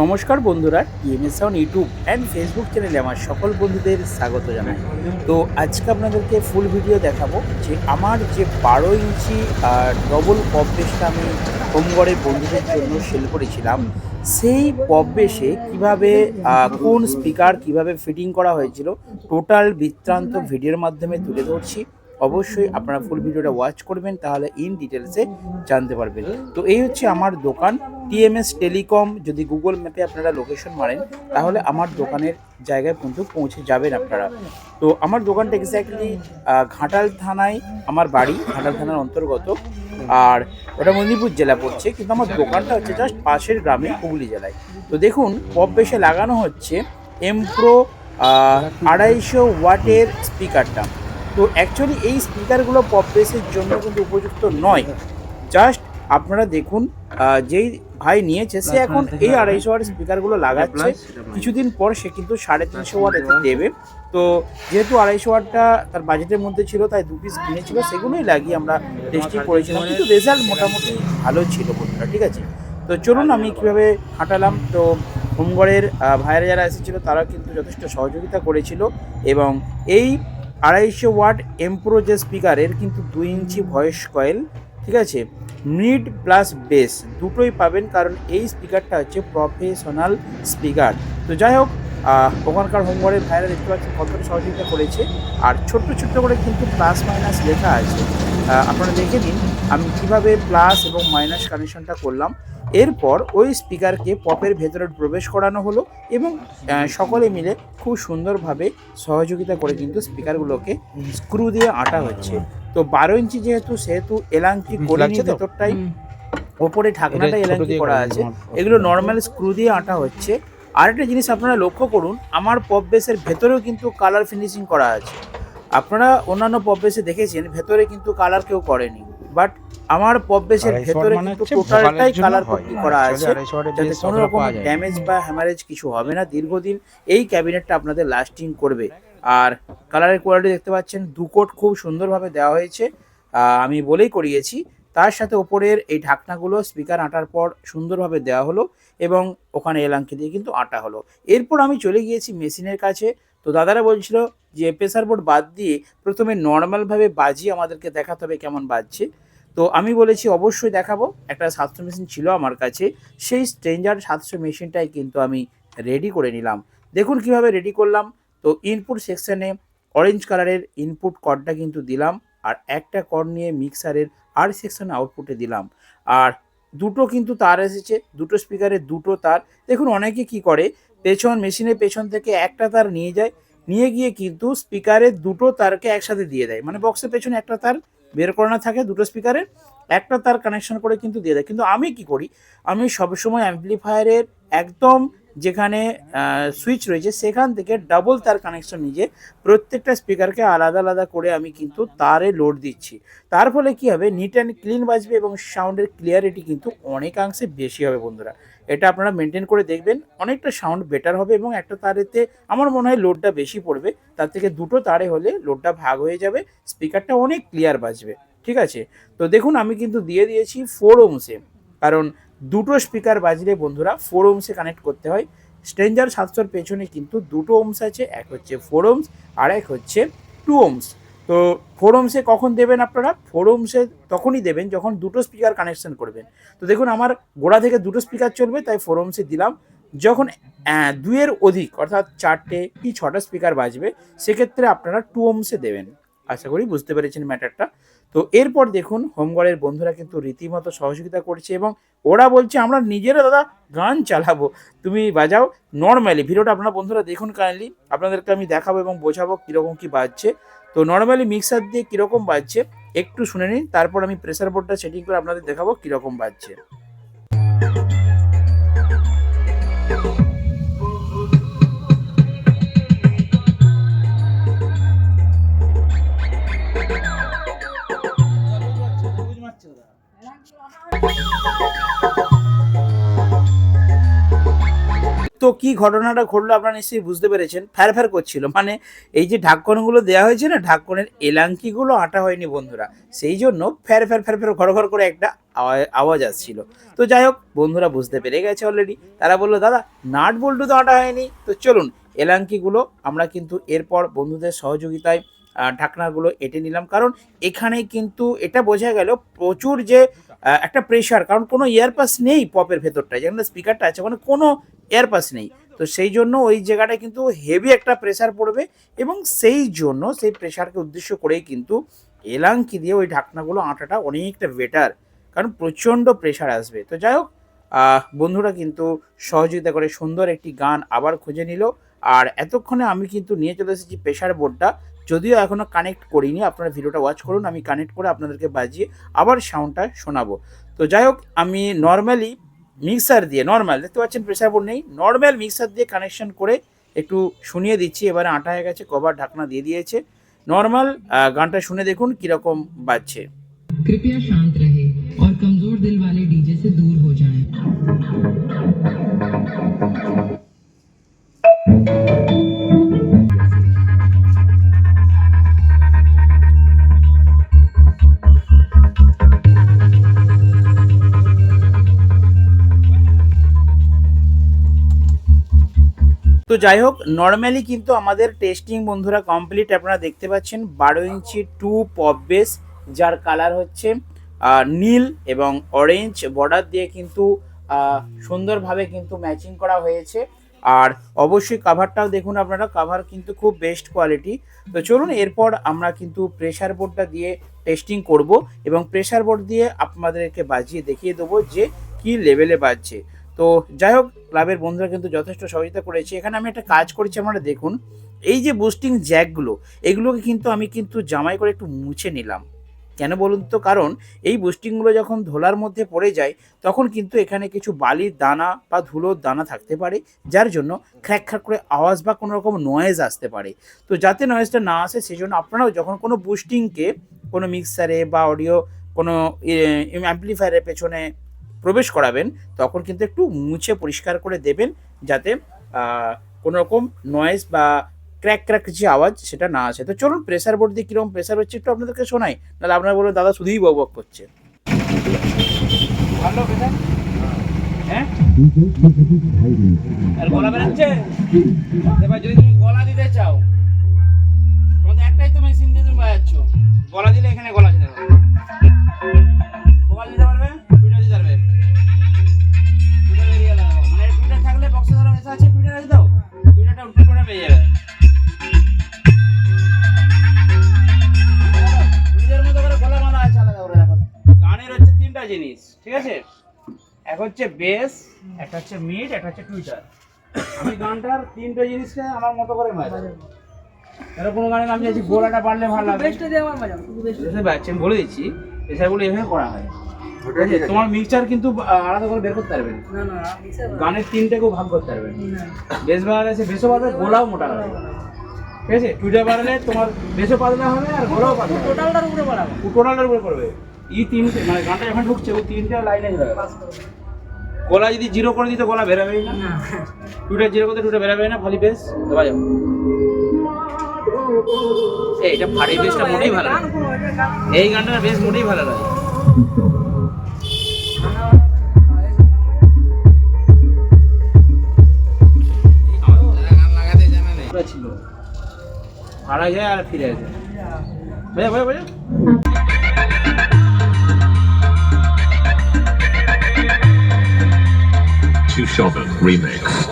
নমস্কার বন্ধুরা TMS sound YouTube and Facebook চ্যানেলে আমার সকল বন্ধুদের স্বাগত জানাই। তো আজকে আপনাদেরকে ফুল ভিডিও দেখাবো যে আমার যে বারো ইঞ্চি ডবল পপ বেসটা আমি হোমগড়ের বন্ধুদের জন্য সেল করেছিলাম, সেই পপ বেসে কীভাবে কোন স্পিকার কীভাবে ফিটিং করা হয়েছিল টোটাল বৃত্তান্ত ভিডিওর মাধ্যমে তুলে ধরছি। অবশ্যই আপনারা ফুল ভিডিওটা ওয়াচ করবেন, তাহলে ইন ডিটেলসে জানতে পারবেন। তো এই হচ্ছে আমার দোকান টিএমএস টেলিকম যদি গুগল ম্যাপে আপনারা লোকেশন মারেন, তাহলে আমার দোকানের জায়গায় পর্যন্ত পৌঁছে যাবেন আপনারা। তো আমার দোকানটা এক্স্যাক্টলি ঘাটাল থানায় আমার বাড়ি, ঘাটাল থানার অন্তর্গত। আর ওটা মেদিনীপুর জেলা পড়ছে, কিন্তু আমার দোকানটা হচ্ছে জাস্ট পাশের গ্রামে, হুগলি জেলায়। তো দেখুন পপ বেশে লাগানো হচ্ছে এমপ্রো আড়াইশো ওয়াটের স্পিকারটা তো অ্যাকচুয়ালি এই স্পিকারগুলো পপ বেসের জন্য কিন্তু উপযুক্ত নয়। জাস্ট আপনারা দেখুন যেই ভাই নিয়েছে সে এখন এই আড়াইশো ওয়াট স্পিকারগুলো লাগাচ্ছে। কিছুদিন পর সে কিন্তু সাড়ে তিনশো ওয়াট এতে দেবে। তো যেহেতু আড়াইশো ওয়াটটা তার বাজেটের মধ্যে ছিল তাই দু পিস কিনেছিল সেগুলোই লাগিয়ে আমরা টেস্টিং করেছিলাম। কিন্তু রেজাল্ট মোটামুটি ভালো ছিল বন্ধুরা ঠিক আছে? তো চলুন আমি কীভাবে হাঁটালাম। তো হোমগড়ের ভাইয়েরা যারা এসেছিল তারা কিন্তু যথেষ্ট সহযোগিতা করেছিল। এবং এই আড়াইশো ওয়াট এমপ্রো যে স্পিকারের কিন্তু দুই ইঞ্চি ভয়েস কয়েল, ঠিক আছে? মিড প্লাস বেস, দুটোই পাবেন কারণ এই স্পিকারটা হচ্ছে প্রফেশনাল স্পিকার। তো যাই হোক ওখানকার হোমওয়ার্কের ভাইরা দেখতে পাচ্ছি কতটা সহযোগিতা করেছে। আর ছোট্ট ছোট্ট করে কিন্তু প্লাস মাইনাস লেখা আছে। আপনারা দেখে নিন আমি কীভাবে প্লাস এবং মাইনাস কানেকশনটা করলাম? এরপর ওই স্পিকারকে পপের ভেতরে প্রবেশ করানো হলো এবং সকলে মিলে খুব সুন্দরভাবে সহযোগিতা করে কিন্তু স্পিকারগুলোকে স্ক্রু দিয়ে আটা হচ্ছে। তো বারো ইঞ্চি যেহেতু সেহেতু এলাঙ্কি লাগছে ভেতরটাই। ওপরে ঢাকনাটা এলাঙ্কি দিয়ে করা করা আছে। এগুলো নর্মাল স্ক্রু দিয়ে আটা হচ্ছে। আরেকটা জিনিস আপনারা লক্ষ্য করুন আমার পপ বেসের ভেতরেও কিন্তু কালার ফিনিশিং করা আছে। আপনারা অন্যান্য পপ বেসে দেখেছেন ভেতরে কিন্তু কালার কেউ করেনি। বাট আমার পপ বেসের আড়াইশো ভেতরে মানে কিন্তু টোটালটাই কালার। পট্টি করা আছে। যাতে কোনো রকম। ড্যামেজ বা হ্যামারেজ কিছু হবে না। দীর্ঘদিন এই ক্যাবিনেটটা আপনাদের লাস্টিং করবে। আর কালারের কোয়ালিটি দেখতে পাচ্ছেন দু কোট খুব সুন্দরভাবে দেওয়া হয়েছে। আমি বলেই করিয়েছি। তার সাথে ওপরের এই ঢাকনাগুলো স্পিকার আঁটার পর সুন্দরভাবে দেওয়া হলো এবং ওখানে এলাঙ্কি দিয়ে কিন্তু আটা হলো। এরপর আমি চলে গিয়েছি মেশিনের কাছে। তো দাদারা বলছিল যে প্রেসার বোর্ড বাদ দিয়ে প্রথমে নর্মালভাবে বাজিয়ে আমাদেরকে দেখাতে হবে কেমন বাজছে। তো আমি বলেছি অবশ্যই দেখাবো। একটা সাতশো মেশিন ছিল আমার কাছে। সেই স্ট্রেঞ্জার সাতশো মেশিনটাই কিন্তু আমি রেডি করে নিলাম। দেখুন কীভাবে রেডি করলাম। তো ইনপুট সেকশানে অরেঞ্জ কালারের ইনপুট কর্ডটা কিন্তু দিলাম। আর একটা কর্ড নিয়ে মিক্সারের আর সেকশনে আউটপুটে দিলাম। আর দুটো কিন্তু তার এসেছে। দুটো স্পিকারে দুটো তার। দেখুন অনেকে কি করে? পেছন মেশিনের পেছন থেকে একটা তার নিয়ে যায়, নিয়ে গিয়ে কিন্তু স্পিকারের দুটো তারকে একসাথে দিয়ে দেয়। মানে বক্সের পেছনে একটা তার বের করানো থাকে দুটো স্পিকারের একটা তার কানেকশন করে কিন্তু দিয়ে দেয়। কিন্তু আমি কি করি? আমি সবসময় অ্যাম্পলিফায়ারের একদম যেখানে সুইচ রয়েছে, সেখান থেকে ডাবল তার কানেকশন নিয়ে প্রত্যেকটা স্পিকারকে আলাদা আলাদা করে আমি কিন্তু তারে লোড দিচ্ছি। তার ফলে কি হবে? নিট অ্যান্ড ক্লিন বাজবে এবং সাউন্ডের ক্লিয়ারিটি কিন্তু অনেকাংশে বেশি হবে বন্ধুরা। এটা আপনারা মেনটেন করে দেখবেন, অনেকটা সাউন্ড বেটার হবে এবং একটা তারেতে আমার মনে হয় লোডটা বেশি পড়বে। তার থেকে দুটো তারে হলে লোডটা ভাগ হয়ে যাবে স্পিকারটা অনেক ক্লিয়ার বাজবে, ঠিক আছে? তো দেখুন, আমি কিন্তু দিয়ে দিয়েছি ফোর ওমসে কারণ দুটো স্পিকার বাজলে বন্ধুরা ফোর ওমসে কানেক্ট করতে হয়। স্ট্রেঞ্জার সাতশোর পেছনে কিন্তু দুটো ওমস আছে এক হচ্ছে ফোর ওমস আর এক হচ্ছে টু ওমস তো ফোর ওমসে কখন দেবেন আপনারা? ফোর ওমসে তখনই দেবেন যখন দুটো স্পিকার কানেকশন করবেন। তো দেখুন আমার গোড়া থেকে দুটো স্পিকার চলবে তাই ফোর ওমসে দিলাম। যখন আহ, দুইয়ের অধিক অর্থাৎ চারটে কি ছটা স্পিকার বাজবে সেক্ষেত্রে আপনারা টু ওমসে দেবেন। আশা করি বুঝতে পেরেছেন ম্যাটারটা তো এরপর দেখুন হোমগড়ের বন্ধুরা কিন্তু রীতিমতো সহযোগিতা করছে এবং ওরা বলছে, আমরা নিজেরা দাদা গান চালাবো। তুমি বাজাও নর্মালি ভিডিওটা আপনারা বন্ধুরা দেখুন কাইন্ডলি আপনাদেরকে আমি দেখাবো এবং বোঝাবো কীরকম কী বাজছে। তো নর্মালি মিক্সার দিয়ে কীরকম বাজছে, একটু শুনে নিন। তারপর আমি প্রেসার বোর্ডটা সেটিং করে আপনাদের দেখাবো কীরকম বাজছে। কি ঘটনাটা ঘটলো আপনারা নিশ্চয়ই বুঝতে পেরেছেন। ফ্যার ফ্যার করছিল। মানে এই যে ঢাকনগুলো দেওয়া হয়েছে না ঢাকনের এলাঙ্কিগুলো আটা হয়নি বন্ধুরা। সেই জন্য ফ্যার ফ্যার ফ্যার ফ্যার ঘর ঘর করে একটা আওয়া- আওয়াজ আসছিল। তো যাই হোক, বন্ধুরা বুঝতে পেরে গেছে অলরেডি তারা বলল, দাদা, নাট বল্টু তো আটা হয়নি। তো চলুন, এলাঙ্কিগুলো আমরা কিন্তু এরপর বন্ধুদের সহযোগিতায় ঢাকনাগুলো এঁটে নিলাম। কারণ এখানে কিন্তু এটা বোঝা গেল প্রচুর যে একটা প্রেশার কারণ কোনো ইয়ারপাস নেই পপের ভেতরটায়। যেখানে স্পিকারটা আছে ওখানে কোনো এয়ারপাস নেই। তো সেই জন্য ওই জায়গাটায় কিন্তু হেভি একটা প্রেশার পড়বে এবং সেই জন্য সেই প্রেশারকে উদ্দেশ্য করেই কিন্তু এলাঙ্কি দিয়ে ওই ঢাকনাগুলো আটাটা অনেকটা বেটার কারণ প্রচণ্ড প্রেশার আসবে। তো যাই হোক বন্ধুরা কিন্তু সহযোগিতা করে সুন্দর একটি গান আবার খুঁজে নিল। আর এতক্ষণে আমি কিন্তু নিয়ে চলে এসেছি প্রেশার বোর্ডটা যদিও এখনও কানেক্ট করিনি, আপনারা ভিডিওটা ওয়াচ করুন, আমি কানেক্ট করে আপনাদেরকে বাজিয়ে আবার সাউন্ডটা শোনাবো। তো যাই হোক, আমি নর্মালি মিক্সার দিয়ে নর্মাল দেখতে পাচ্ছেন প্রেসার বোর্ড নেই নর্মাল মিক্সার দিয়ে কানেকশন করে একটু শুনিয়ে দিচ্ছি এবারে আটা হয়ে গেছে কভার ঢাকনা দিয়ে দিয়েছে নর্মাল গানটা শুনে দেখুন কীরকম বাজছে कृपया शांत रहे और कमजोर दिल वाले তো যাই হোক নর্মালি কিন্তু আমাদের টেস্টিং বন্ধুরা কমপ্লিট আপনারা দেখতে পাচ্ছেন, বারো ইঞ্চি টু পপ বেস যার কালার হচ্ছে নীল এবং অরেঞ্জ বর্ডার দিয়ে কিন্তু সুন্দরভাবে কিন্তু ম্যাচিং করা হয়েছে। আর অবশ্যই কাভারটাও দেখুন আপনারা কাভার কিন্তু খুব বেস্ট কোয়ালিটি তো চলুন, এরপর আমরা কিন্তু প্রেশার বোর্ডটা দিয়ে টেস্টিং করব এবং প্রেশার বোর্ড দিয়ে আপনাদেরকে বাজিয়ে দেখিয়ে দেবো যে কি লেভেলে বাজছে। তো যাই হোক, ক্লাবের বন্ধুরা কিন্তু যথেষ্ট সহযোগিতা করেছে। এখানে আমি একটা কাজ করেছি, আপনারা দেখুন। এই যে বুস্টিং জ্যাকগুলো এগুলোকে কিন্তু আমি কিন্তু জামাই করে একটু মুছে নিলাম। কেন বলুন তো? কারণ এই বুস্টিংগুলো যখন ধোলার মধ্যে পড়ে যায়, তখন কিন্তু এখানে কিছু বালির দানা বা ধুলোর দানা থাকতে পারে, যার জন্য খ্র্যাক খ্র্যাক করে আওয়াজ বা কোনো রকম নয়েজ আসতে পারে। তো যাতে নয়েজটা না আসে সেই জন্য আপনারাও যখন কোনো বুস্টিংকে কোনো মিক্সারে বা অডিও কোনো অ্যাম্পলিফায়ারের পেছনে প্রবেশ করাবেন, তখন কিন্তু একটু মুছে পরিষ্কার করে দেবেন যাতে কোনো রকম নয়েজ বা ক্র্যাক ক্র্যাক যে আওয়াজ সেটা না আসে। তো চলুন প্রেসার বোর্ড দিয়ে কীরকম প্রেসার হচ্ছে একটু আপনাদেরকে শোনাই, নাহলে আপনারা বলবেন, দাদা শুধুই বক করছে। হ্যাঁ? গলা এবার যদি তুমি গলা দিতে চাও, তোমাদের একটাই তো মেশিন দিয়ে তুমি বাজাচ্ছ। গলা দিলে এখানে গলা দিতে পারবে ভোকাল হচ্ছে বেস একটা হচ্ছে মিড একটা হচ্ছে টুইটার আমি গানটার তিনটে জিনিসকে আমার মতো করে মারি। এরকম কোনো গানে আমি চাইছি গোলাটা বাড়লে ভালো লাগবে। বেস্টটা দিয়ে আমার শুধু বেস্ট আমি বলে দিচ্ছি প্রেসারগুলো এভাবে করা হয়। তোমার মিক্সচার কিন্তু আলাদা করে বের করতে পারবে। না। না না গানের তিনটাকেও ভাগ করতে পারবে। না। না বেশ বাড়ালে সে বেশও বাড়বে গোলাও মোটা হবে। ঠিক আছে টুইটার বাড়ালে তোমার বেশও পাতলা হবে আর গোলাও পাতলা টোটালটার উপরে বাড়াবো। টোটালের উপরে পড়বে এই তিনটে মানে গানটা যখন ঢুকছে ওই তিনটে লাইনে যাবে গলা যদি জিরো করে দিতে গলা বেরোবেই না? টুইটার জিরো করতে টুইটার বেরোবে না খালি বেশ বাজাও এই এটা ফাড়ি বেশটা মোটেই ভালো লাগে এই গানটা বেশ মোটেই ভালো লাগে ছিল। ভাড়া যায় আর ফিরে আসে বোঝা বোঝা বোঝা shovin' remix.